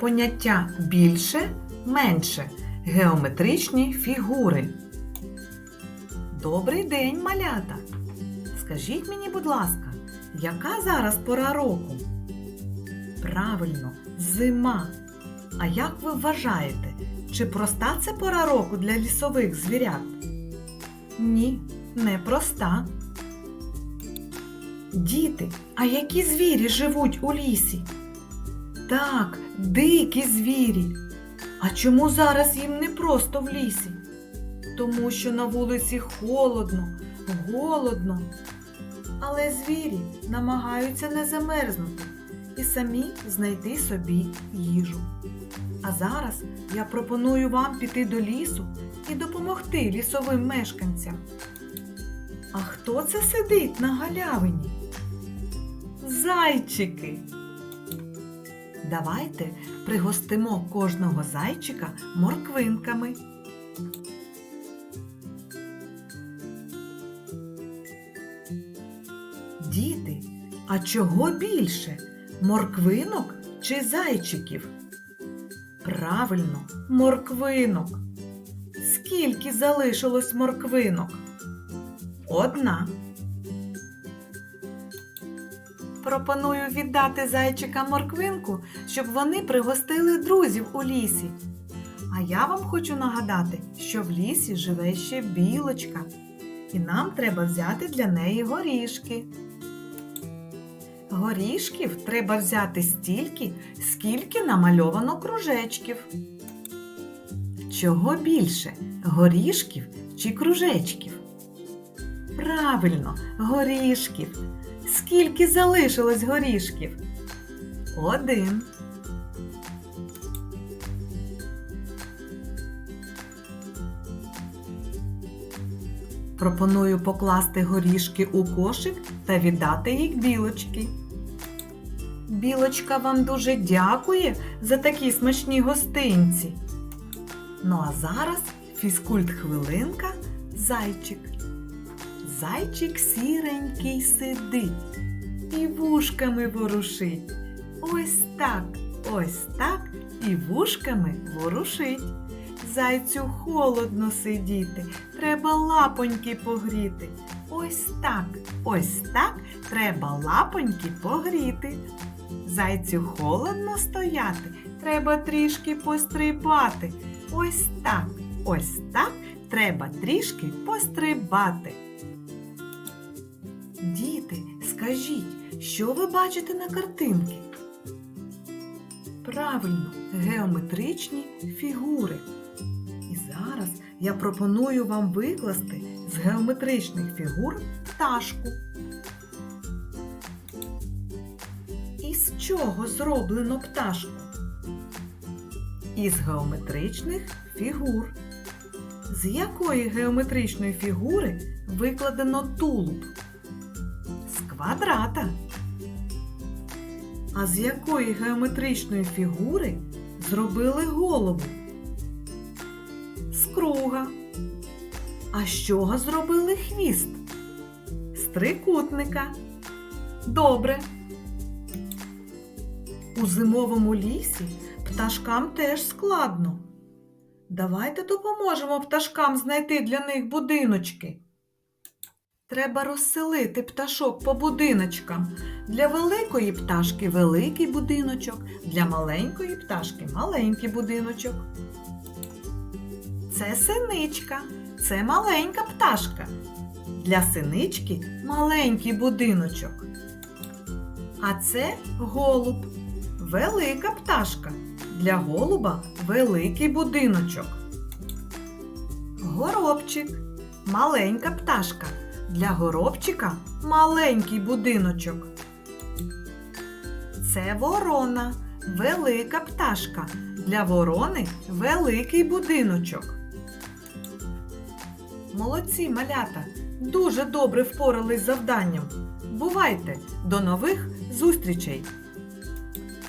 Поняття більше, менше. Геометричні фігури. Добрий день, малята! Скажіть мені, будь ласка, яка зараз пора року? Правильно, зима. А як ви вважаєте, чи проста це пора року для лісових звірят? Ні, не проста. Діти, а які звірі живуть у лісі? Так, дикі звірі. А чому зараз їм не просто в лісі? Тому що на вулиці холодно, голодно. Але звірі намагаються не замерзнути і самі знайти собі їжу. А зараз я пропоную вам піти до лісу і допомогти лісовим мешканцям. А хто це сидить на галявині? Зайчики. Давайте пригостимо кожного зайчика морквинками. Діти, а чого більше? Морквинок чи зайчиків? Правильно, морквинок. Скільки залишилось морквинок? Одна. Пропоную віддати зайчикам морквинку, щоб вони пригостили друзів у лісі. А я вам хочу нагадати, що в лісі живе ще білочка, і нам треба взяти для неї горішки. Горішків треба взяти стільки, скільки намальовано кружечків. Чого більше горішків чи кружечків? Правильно, горішків. Скільки залишилось горішків? Один. Пропоную покласти горішки у кошик та віддати їх білочки. Білочка вам дуже дякує за такі смачні гостинці. Ну а зараз фізкульт хвилинка зайчик. Зайчик сіренький сидить і вушками ворушить. Ось так, ось так і вушками ворушить. Зайцю холодно сидіти, треба лапоньки погріти. Ось так, ось так треба лапоньки погріти. Зайцю холодно стояти, треба трішки пострибати. Ось так, ось так треба трішки пострибати. Скажіть, що ви бачите на картинці? Правильно, геометричні фігури. І зараз я пропоную вам викласти з геометричних фігур пташку. Із чого зроблено пташку? Із геометричних фігур. З якої геометричної фігури викладено тулуб? Квадрата. А з якої геометричної фігури зробили голову? З круга. А з чого зробили хвіст? З трикутника. Добре. У зимовому лісі пташкам теж складно. Давайте допоможемо пташкам знайти для них будиночки. Треба розселити пташок по будиночкам. Для великої пташки великий будиночок, для маленької пташки маленький будиночок. Це синичка, це маленька пташка. Для синички маленький будиночок. А це голуб, велика пташка. Для голуба великий будиночок. Горобчик, маленька пташка. Для горобчика маленький будиночок. Це ворона, велика пташка. Для ворони великий будиночок. Молодці малята! Дуже добре впорались з завданням. Бувайте! До нових зустрічей!